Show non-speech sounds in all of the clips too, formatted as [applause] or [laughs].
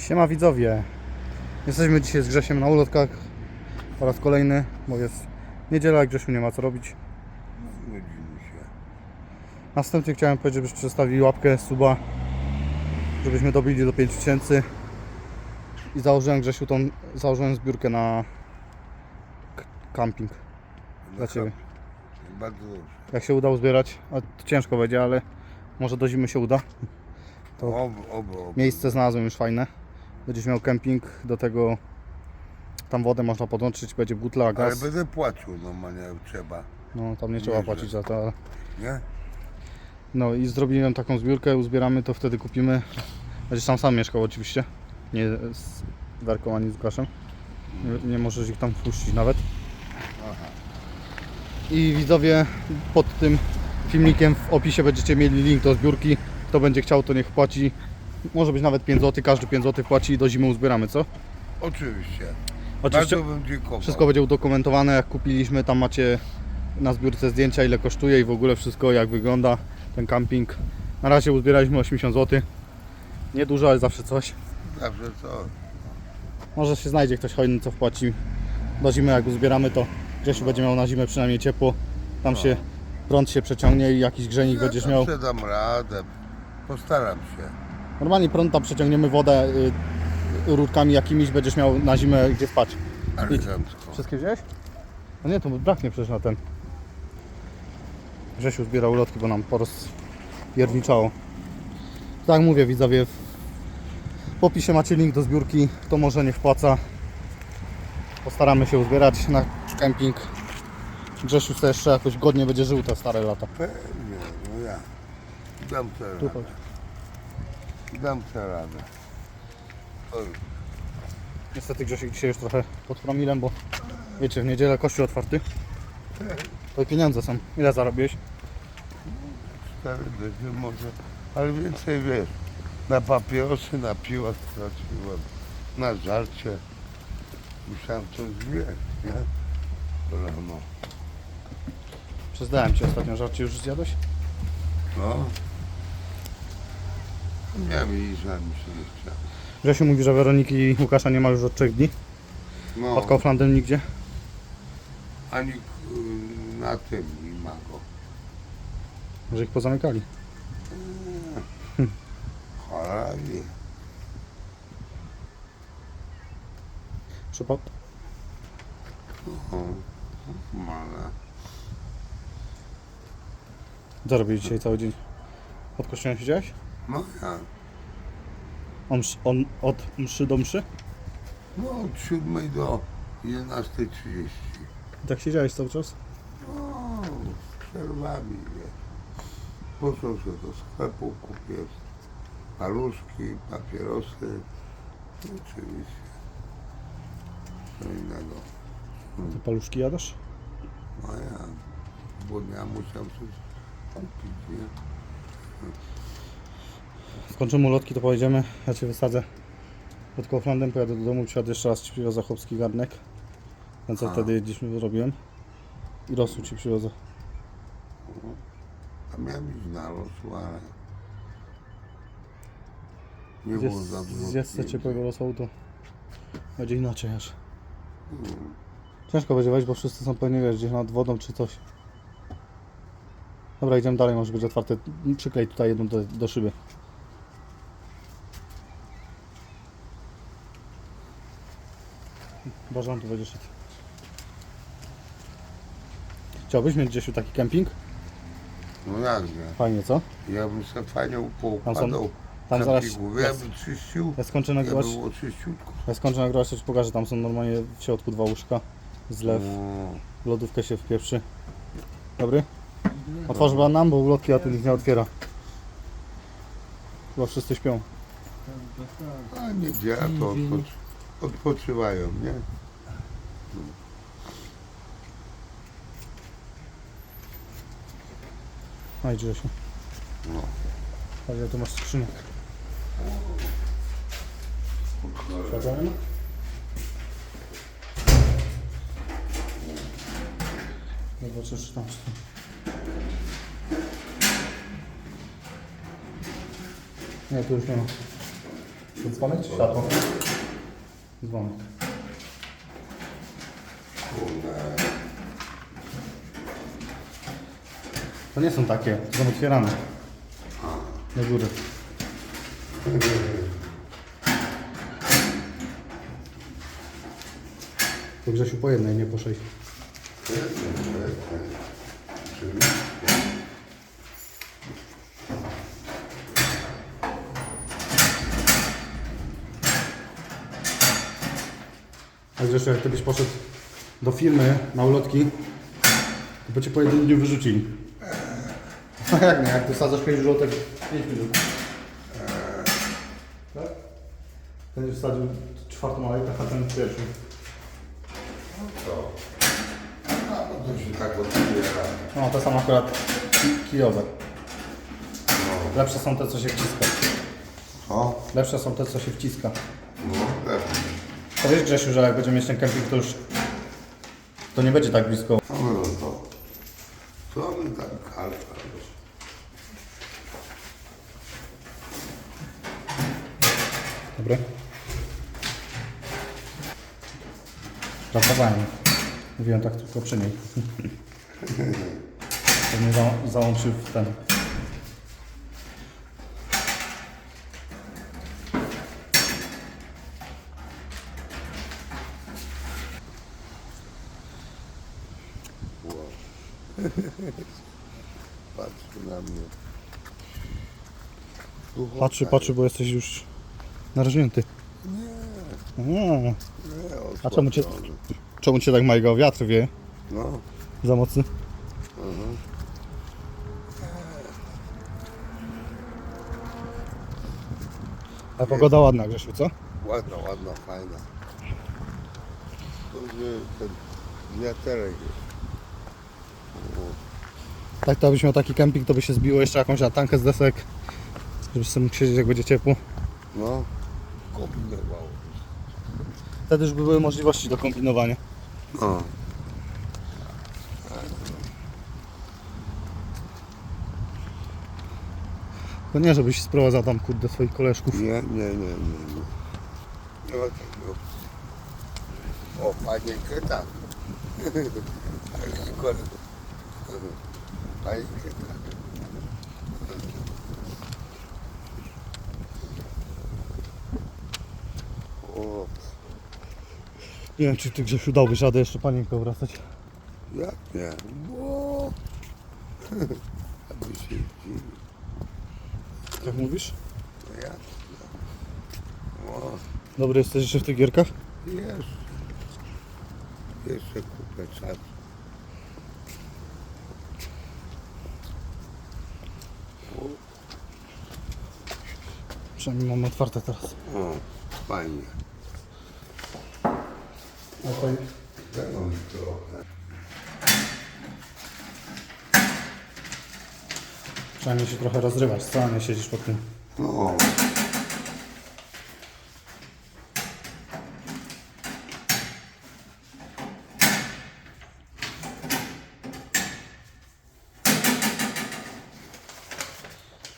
Siema widzowie. Jesteśmy dzisiaj z Grzesiem na ulotkach po raz kolejny, bo jest niedziela, Grzesiu nie ma co robić. Nudzimy się. Następnie chciałem powiedzieć, żebyś przestawili łapkę, suba, żebyśmy dobili do 5000 i założyłem Grzesiu tą, założyłem zbiórkę na camping dla Ciebie. Bardzo dobrze. Jak się uda uzbierać, a to ciężko będzie, ale może do zimy się uda. To Oby, oby, oby. Miejsce znalazłem już fajne. Będziesz miał kemping, do tego tam wodę można podłączyć, będzie butla, Ale gaz. będę płacił normalnie jak trzeba. No tam nie trzeba Nieźle. płacić za to. ale- Nie? No i zrobiłem taką zbiórkę, uzbieramy to wtedy kupimy. Będziesz tam sam mieszkał oczywiście. Nie z Werką ani z Łukaszem. Nie, nie możesz ich tam wpuścić nawet. Aha. I widzowie pod tym filmikiem w opisie będziecie mieli link do zbiórki. Kto będzie chciał to niech płaci. Może być nawet 5 zł, każdy 5 zł płaci i do zimy uzbieramy, co? Oczywiście. Oczywiście Bardzo bym dziękował. wszystko będzie udokumentowane jak kupiliśmy, tam macie na zbiórce zdjęcia ile kosztuje i w ogóle wszystko jak wygląda ten camping. Na razie uzbieraliśmy 80 zł. Nie dużo, ale zawsze coś. Zawsze co? Może się znajdzie ktoś hojny co wpłaci. Do zimy jak uzbieramy to Grzesiu będzie miał na zimę przynajmniej ciepło. Tam się prąd się przeciągnie i jakiś grzenik będziesz miał. zawsze dam radę. Postaram się. Normalnie prąd tam przeciągniemy wodę y, rurkami jakimiś będziesz miał na zimę gdzie spać. Elegancko. Wszystkie wziąłeś? No nie, to braknie przecież na ten. Grzesiu zbierał ulotki, bo nam porozpierniczało. Tak mówię widzowie, w opisie macie link do zbiórki, kto może nie wpłaca. Postaramy się uzbierać na kemping. Grzesiu sobie jeszcze jakoś godnie będzie żył te stare lata. Pewnie, no ja. Dam sobie Tu chodź. Dam sobie radę. Niestety Grzesiek dzisiaj już trochę pod promilem, bo wiecie, w niedzielę kościół otwarty. To i pieniądze są. Ile zarobiłeś? cztery dychy może. Ale więcej wiesz. Na papierosy, na piłach straciłem. Na żarcie. Musiałem coś zjeść, nie? Rano. Przyznałem Ci ostatnio, żarcie już zjadłeś? No. Ale mi się nie chciało. Grzesiu mówi, że Weroniki i Łukasza nie ma już od 3 dni. No, Pod Kauflandem nigdzie. ani y, na tym nie ma go. Że ich pozamykali. Cholera wie. Przypał. O, mala. Co robisz dzisiaj cały dzień? Pod kościołem siedziałeś? No ja. On, on od mszy do mszy? No od 7 do 11.30. I tak siedziałeś cały czas? No, z przerwami, wiesz. Poszło się do sklepu, kupię paluszki, papierosy. Oczywiście. Co innego. Ty paluszki jadasz? No ja, bo ja musiał coś kupić, nie? Skończymy ulotki, to pojedziemy. Ja Cię wysadzę pod Kauflandem, pojadę do domu, wsiadę jeszcze raz Ci przywiozę chłopski garnek. Ten co A. wtedy gdzieś zrobiłem. I rosół Ci przywiozę. A miałem iść na losu, ale nie było za dużo zjedz se pieniędzy. ciepłego rosołu, to będzie inaczej aż. Mm. Ciężko będzie wejść, bo wszyscy są pewnie wiesz, gdzieś nad wodą czy coś. Dobra, idziemy dalej, może być otwarte. Przyklej tutaj jedną do, do szyby. Będzie szedł. Chciałbyś mieć gdzieś taki kemping? No jak nie? Fajnie, co? Ja bym sobie fajnie poukładał tam zaraz-. Ja bym czyścił, Ja skończę ja nagrywać, było czyściutko. ja skończę nagrywać, to ci pokażę, tam są normalnie w środku dwa łóżka, zlew, No, lodówkę się wpieprzy. Dobry? Otworzy pan nam, bo ulotki, a tu nikt nie otwiera. Chyba wszyscy śpią. a niedziela to odpoczy, odpoczywają, nie? I Grzesiu. No. Ale tu masz. Siadamy? Zobaczę, czy tam są. Nie, tu już nie ma. To dzwonek czy światło? Dzwonek. To nie są takie, to są otwierane. Do góry. To Grzesiu po jednej, nie po sześć. A Grzesiu, jak ty byś poszedł do firmy na ulotki, to by cię po jednym dniu wyrzucili. No jak nie, jak ty wsadzasz 5 żółtek, 5 minut. Tak? Ten już wsadził czwartą alejkę, a ten pierwszy. To. A, no to się tak otwiera. No, te są akurat ki- kijowe. No. Lepsze są te, co się wciska. Co? Lepsze są te, co się wciska. No, pewnie. To wiesz Grzesiu, że jak będziemy mieć ten kemping, to już to nie będzie tak blisko. No, no to. Co my tak kalka? Dobry. Żartowałem. Mówiłem tak tylko przy niej. [laughs] To mnie za, załączył w ten. Patrzy na mnie. Słuchaj, Patrzy, patrzy, bo jesteś już narażnięty. Nie. Nie, A czemu cię, czemu cię tak majga? Wiatr wie No. za mocny. Mhm. A pogoda ładna, Grzesiu, co? Ładna, ładna, fajna. To nie, ten wiaterek. Tak to byś miał taki kemping, to by się zbiło jeszcze jakąś atankę z desek, żebyś sobie mógł siedzieć jak będzie ciepło. No, kombinował. Wtedy już by były możliwości do kombinowania. No. To nie, żebyś sprowadzał tam kurde swoich koleżków. Nie, nie, nie, nie. Nie, ma takiego. O, panienkę tak. [laughs] Panienkę tak. O, Nie wiem, czy ty Grzesiu dałbyś radę jeszcze panienkę wracać. jak nie? Bo... [laughs] Aby się dziwił. Jak mówisz? Jak? O, Dobry jesteś jeszcze w tych gierkach? jeszcze. Jeszcze kupę czasu. Przynajmniej mamy otwarte teraz. O, fajnie. Tego mi trochę. przynajmniej się trochę rozrywać, co? Nie siedzisz pod tym. No.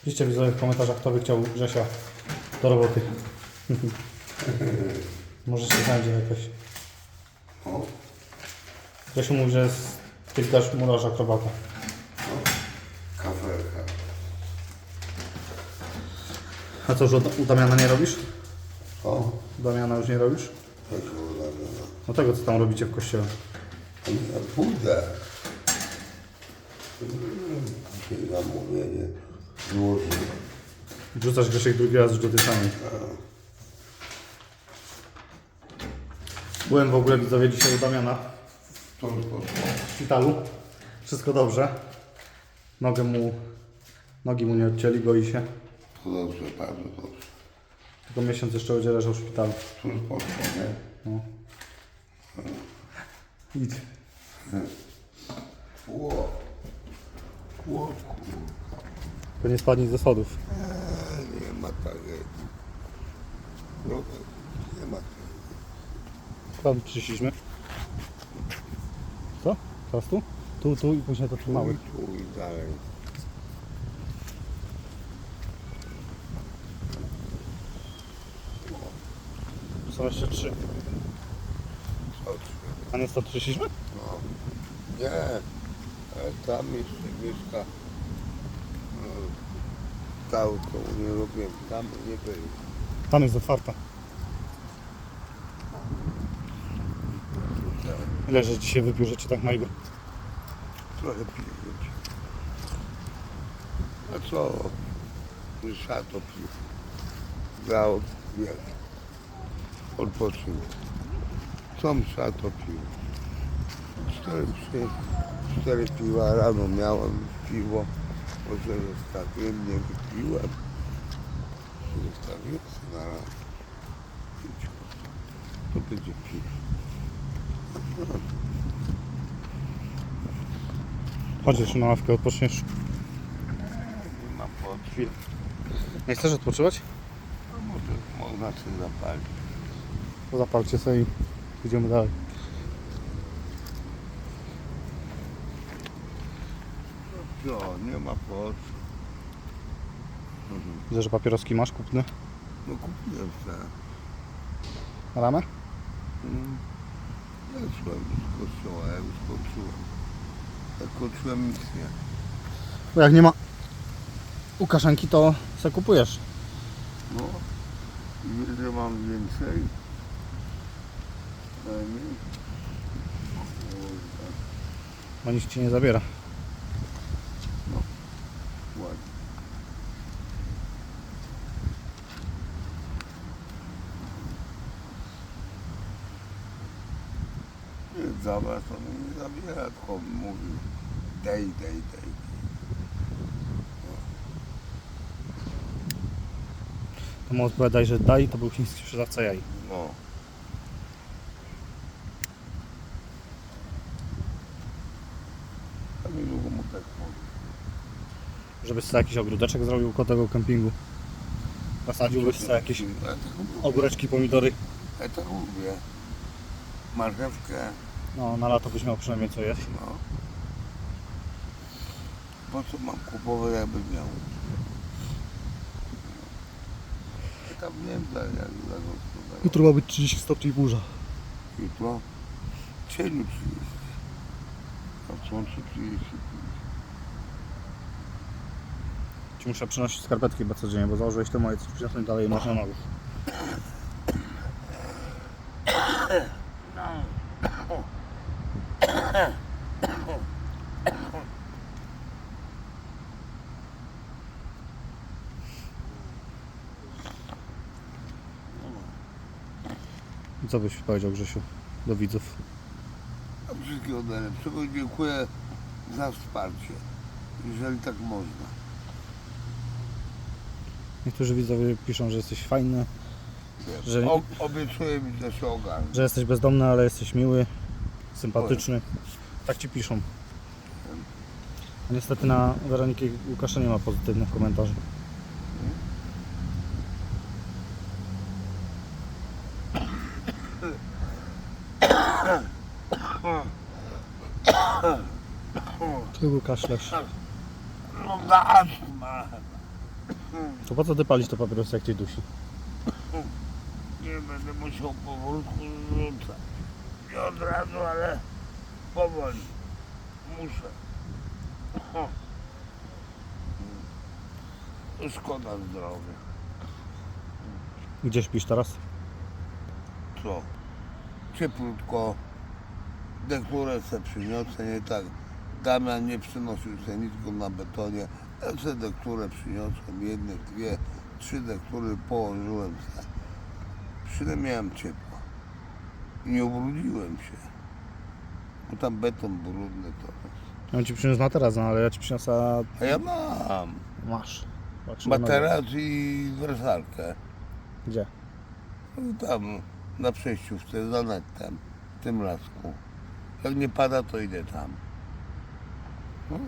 Piszcie widzowie w komentarzach, kto by chciał Grzesia do roboty. [laughs] Może się znajdzie jakoś. O, Grzesiu mówi, że jest tylko murarz akrobata. kafelka. A co, że u- u Damiana nie robisz? O, U Damiana już nie robisz? tak wygląda. No tego, co tam robicie w kościele. Ja pójdę. Dzisiaj zamówienie złożył. Wrzucasz Grzesiek drugi raz już do tej samej. Byłem w ogóle widzowie dzisiaj u Damiana To już poszło. w szpitalu. Wszystko dobrze. Nogę mu, nogi mu nie odcięli, goi się. To dobrze, bardzo dobrze. Tylko miesiąc jeszcze będzie leżał w szpitalu. To już poszło, nie? No. Idź. Ło. Ło, kurwa. Tylko nie spadnij ze schodów. Eee, Nie ma tragedii. Robert, nie ma tragedii. Tam przyszliśmy. Co? Teraz tu? Tu, tu i później to tu mały. Tu i dalej. są jeszcze trzy. A nie 130? No. Nie. Tam jeszcze mieszka. Tam to nie robię. Tam nie było. Tam jest otwarta. Ile że dzisiaj wypił, cię tak najgór? Trochę pić. A co? Szato pił. Grał jak odpoczył. Co szato pił? Cztery, trzy, cztery piwa rano miałem piwo. Może zostawiłem, nie wypiłem. Zostawiłem na rano. To będzie pił. Chodź jeszcze na ławkę, odpoczniesz. Nie ma po Chwilę. Nie chcesz odpoczywać? No może można się zapalić. To zapalcie sobie i idziemy dalej. No, nie ma po co. Mhm. Widzę, że papieroski masz kupne. No kupiłem. Na ramę? Mm. Ja szłem z kościoła, ja już kończyłem. Nic nie. Bo jak nie ma Łukaszenki, to se kupujesz. No. I wiem, że mam więcej. Kurde, Bo nic ci nie zabiera. To mi nie zabiera, tylko mówi dej, dej, dej. To mu odpowiadaj, że daj, to był chiński sprzedawca jaj. No. A niedługo mu tak mówi. Żebyś sobie jakiś ogródeczek zrobił koło tego kempingu. Zasadziłbyś sobie jakieś Ja tak lubię. ogóreczki, pomidory. Ja tak lubię. Marchewkę, No, na lato byś miał przynajmniej co jeść. no. Po co mam kupować, jakby miał? Ja tam nie wiem, jak zagospodarować. Jutro ma być 30 stopni burza. Jutro? Cieniu 30. A słońce 35. Ci muszę przynosić skarpetki chyba codziennie, bo założyłeś te moje, co ci przyniosłem dalej masz na nogach. I Co byś powiedział Grzesiu do widzów? Wszystkiego najlepszego i dziękuję za wsparcie. Jeżeli tak można. Niektórzy widzowie piszą, że jesteś fajny, Że- O, obiecuję mi, że się ogarnę. że jesteś bezdomny, ale jesteś miły, sympatyczny. Tak ci piszą. Niestety na Weroniki Łukasza nie ma pozytywnych komentarzy. Ty na astma. To po co ty palisz to papierosy jak cię dusi? Nie będę musiał powolutku rzucać. Nie od razu, ale powoli. Muszę. Szkoda zdrowia. Gdzie śpisz teraz? Co? Cieplutko. Dekurę se przyniosę, nie tak. Damian nie przynosił se nic na betonie. Ja se dekurę przyniosłem, jedne, dwie, trzy dekury położyłem se. Przyle miałem ciepło. Nie ubrudziłem się. Bo tam beton brudny to jest. Ja bym ci przyniósł materac, no ale ja ci przyniosę... A ja mam Masz. Patrz, na nogę. materac i wersalkę. Gdzie? No Tam na przejściu w te za nettem, w tym lasku. Jak nie pada, to idę tam. No.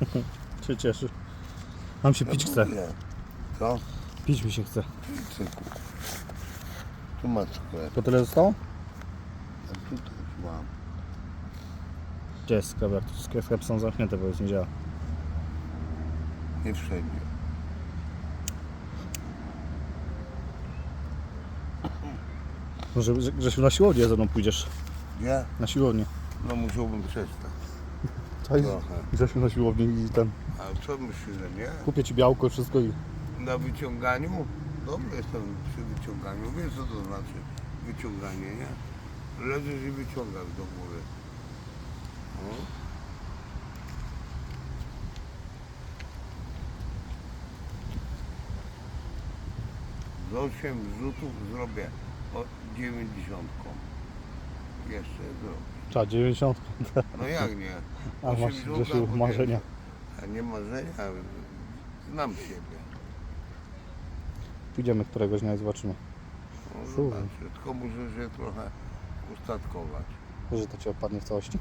[laughs] Się cieszy. Mam się pić chce. Mówię. Co? Pić mi się chce. Cyku. Tu masz sklep, To tyle zostało? a tu też mam. Gdzie jest sklep? Jak to wszystkie sklepy są zamknięte, bo już nie działa. Nie wszędzie. Może Grzesiu na siłownię ze mną pójdziesz. Nie? Na siłownię. No musiałbym przestać. Czaj, Trochę. Grzesiu na siłowni i ten. A co myślisz, że nie? Kupię ci białko i wszystko i Na wyciąganiu? Dobry jestem przy wyciąganiu. Wiesz co to znaczy wyciąganie, nie? Leżysz i wyciągasz do góry. No. Z 8 rzutów zrobię o 90. Jeszcze zrobię. trzeba 90. No jak nie? A masz Grzesiu marzenia. A nie marzenia, znam siebie. Pójdziemy któregoś dnia i zobaczymy. No, tylko muszę się trochę ustatkować. Że to ci odpadnie w całości.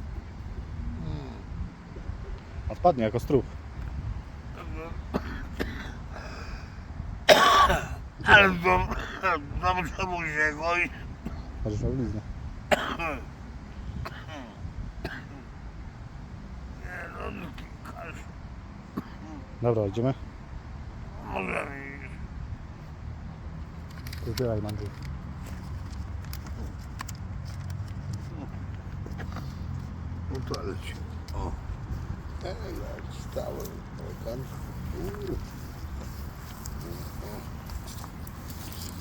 Odpadnie jako strób. [coughs] Ale to dobrze mu się goi. Możesz miał bliznę. [coughs] Nie no, każ, Dobra, idziemy? zbieraj Andrzej. No to leci. O. E, tam. Uuu.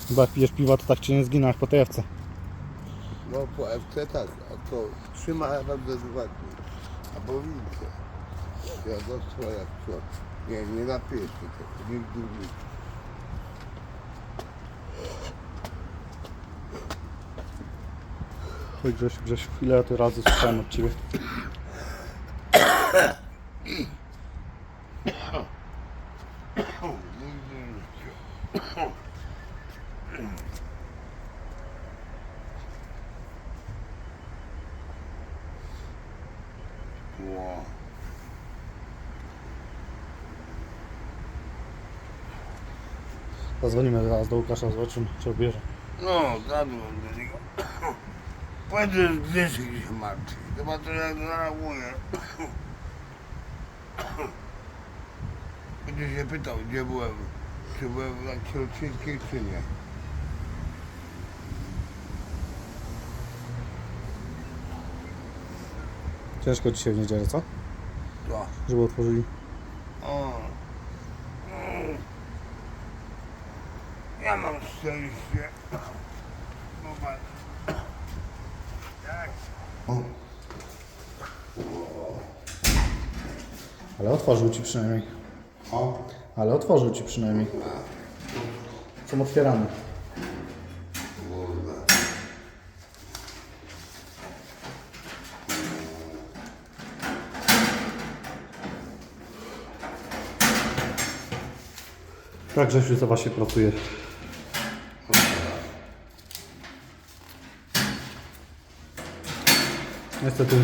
Chyba jak pijesz piwa, to tak cię nie zginę jak po TFC. No po FC tak, a to trzyma bardzo dokładnie. A bo widzicie, ja dostała jak co. Nie, nie napiję się tego, w życiu. Oj Grzesiu, Grzesiu, ile tu razy słyszałem od Ciebie. [coughs] Nigdy w Zadzwonimy zaraz do Łukasza, zobaczymy, czy odbierze. No, gadłem do niego. [coughs] Powiedział, gdzie się się martwi. Chyba to jak zareaguje. [coughs] Będzie się pytał, gdzie byłem. Czy byłem na Kielczyńskiej, czy nie. Ciężko dzisiaj w niedzielę, co? To. Żeby otworzyli. O. Mm. Ja mam szczęście. Tak. Ale otworzył Ci przynajmniej. O. Ale otworzył Ci przynajmniej. Są otwierane. Tak, Grzesiu, za się pracuje. Niestety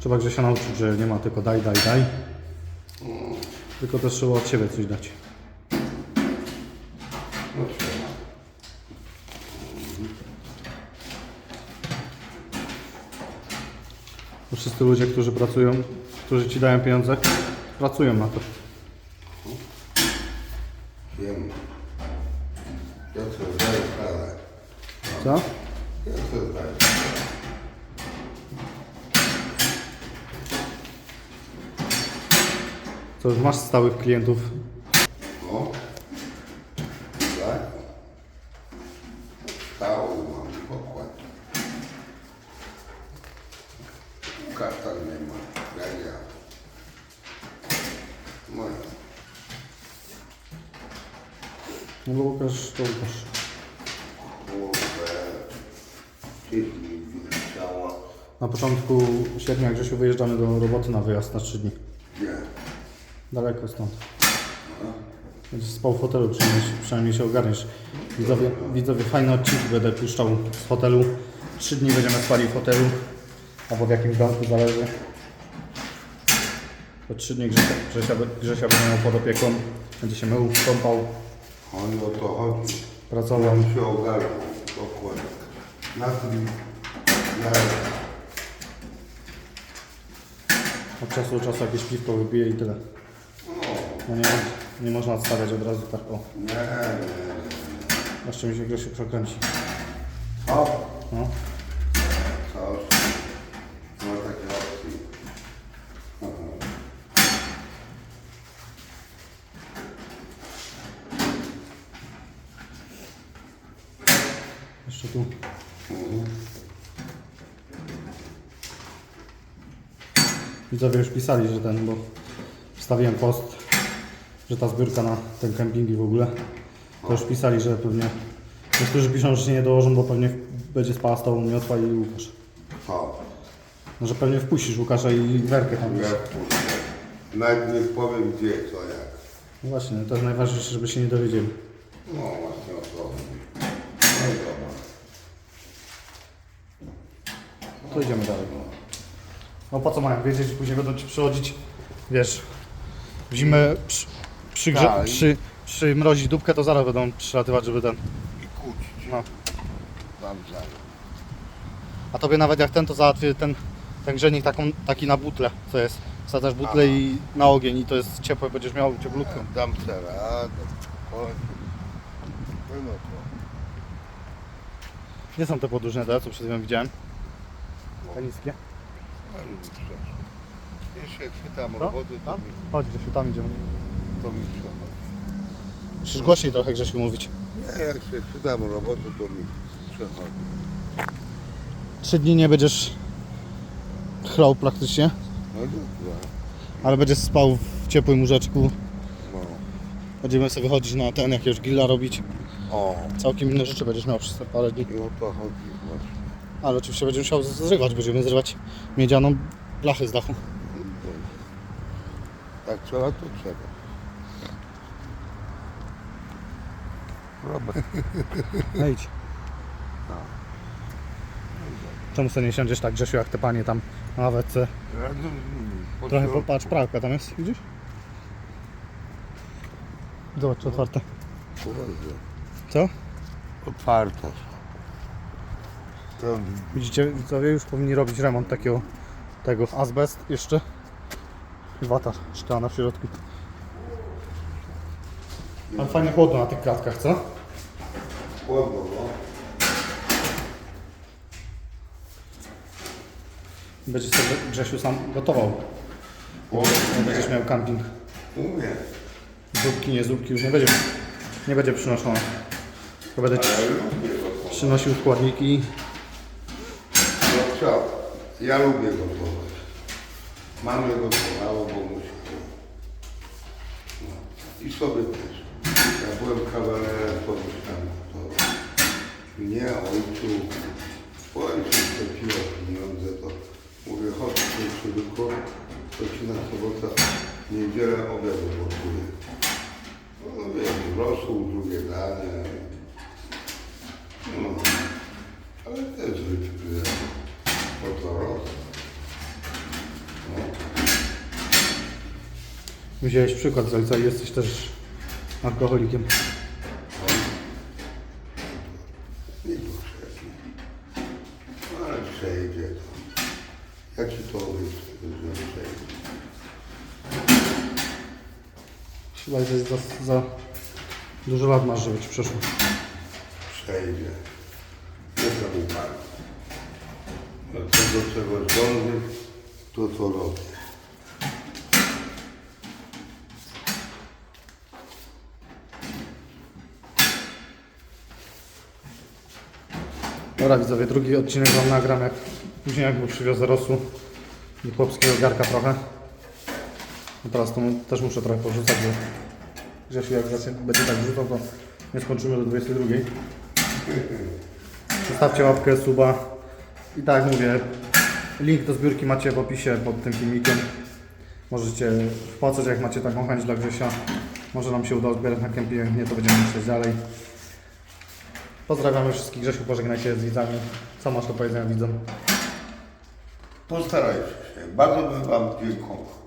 trzeba Grzesia nauczyć, że nie ma tylko daj, daj, daj. Tylko też trzeba od siebie coś dać. Wszyscy ludzie, którzy pracują, którzy Ci dają pieniądze, pracują na to. Co, już masz stałych klientów? No. Tak? Stały mam pokład. Kata nie ma. Jak ja. No. No bo Łukasz, to Łukasz. Na początku sierpnia, Grzesiu, wyjeżdżamy do roboty na wyjazd na 3 dni. Nie. Daleko stąd. Będziesz spał w hotelu, przynajmniej, przynajmniej się ogarniesz. Widzowie, widzowie, fajne odcinki będę puszczał z hotelu. Trzy dni będziemy spali w hotelu, albo w jakimś domku, zależy. To trzy dni Grzesia, Grzesia, Grzesia będzie miał pod opieką. Będzie się mył, kąpał, On o to chodzi. pracował. On się ogarnął. Dokładnie. Na tym. Na Od czasu do czasu jakieś piwko wypije i tyle. No, nie, nie można odstawiać od razu tak o. Nie, nie. Jeszcze mi się Grzesiu przekręci. O, No. coś. Nie ma takiej opcji. Aha. Jeszcze tu. Widzowie już pisali, że ten, bo wstawiłem post, że ta zbiórka na ten kemping i w ogóle. To już pisali, że pewnie niektórzy piszą, że się nie dołożą, bo pewnie będzie spała z tobą Miotła i Łukasz. O, No, że pewnie wpuścisz Łukasza i Werkę tam. ja. Nawet nie powiem gdzie, co jak. No właśnie, to jest najważniejsze, żeby się nie dowiedzieli. No właśnie o to chodzi. No i dobra. To idziemy dalej. No po co mają wiedzieć, że później będą ci przychodzić, wiesz, w zimę przy, przygrze, Tak. przy, przymrozić dupkę, to zaraz będą przylatywać, żeby ten, I kłócić. no. Nawzajem. A tobie nawet jak ten, to załatwię ten, ten grzejnik taką, taki na butlę, co jest. Wsadzasz butlę i na ogień i to jest ciepłe, będziesz miał cieplutką. Dam. No to. Gdzie są te podróżne te, co przed chwilą widziałem? Te niskie. No jak chwytam Co? roboty, to Tam? mi, Chodź tam idziemy. To mi przechodzi. Musisz głośniej trochę Grzesiu mówić. Nie, jak się chwytam roboty, to mi przechodzi. Trzy dni nie będziesz chlał praktycznie, No dobra. ale będziesz spał w ciepłym łóżeczku. No. Będziemy sobie chodzić na ten, jakiegoś grilla robić. O, Całkiem inne rzeczy będziesz miał przez te parę dni. i o to chodzi właśnie. Ale oczywiście będziemy musiał zrywać, będziemy zrywać miedzianą blachę z dachu. Jak trzeba, to trzeba. Robert. No idź. Czemu sobie nie siądziesz tak Grzesiu jak te panie tam na ławeczce? Trochę popatrz, pralka tam jest, widzisz? Zobacz, czy otwarte. Co? Otwarte. To Widzicie, widzowie już powinni robić remont takiego tego azbest jeszcze i wata szklana w środku. Ale fajnie chłodno na tych klatkach, co? chłodno, no. Będziesz sobie Grzesiu sam gotował. Chłodno. Jak będziesz miał camping. Umiem. Zupki, nie zupki już nie będzie, nie będzie przynoszone. To będę ci Ale lubię gotować. przynosił składniki. No co? Ja lubię gotować. Mamy gotowało, bo musi. No. I sobie też. Byłem kawalerem, to musiałem gotować. Nie, ojcu, ojcu straciła pieniądze, to mówię, chodź tylko, to ci na sobotę, niedzielę obiadu gotuję. No wiesz, rosół, drugie danie. No, ale też wypije. Po to rosół. No. Wziąłeś przykład z ojca jesteś też alkoholikiem. Nie potrzebnie. No ale przejdzie to. Ja ci to obiecuję, że przejdzie. Chyba jest za, za dużo lat masz, żeby ci przeszło. Przejdzie. Nie to pan. No co do czego zdąży, to co robię. Dobra widzowie, drugi odcinek wam nagram, jak później jak mu przywiozę rosół i chłopskiego garka trochę. No teraz to też muszę trochę porzucać, bo Grzesiu jak zacznie, będzie tak wrzucał, to nie skończymy do 22. Zostawcie łapkę, suba i tak mówię, link do zbiórki macie w opisie pod tym filmikiem. Możecie wpłacać jak macie taką chęć dla Grzesia. Może nam się uda zbierać na kempie, nie to będziemy myśleć dalej. Pozdrawiamy wszystkich. Grzesiu, pożegnaj się z widzami. Co masz do powiedzenia widzom? Postarajcie się. Bardzo bym Wam dziękował.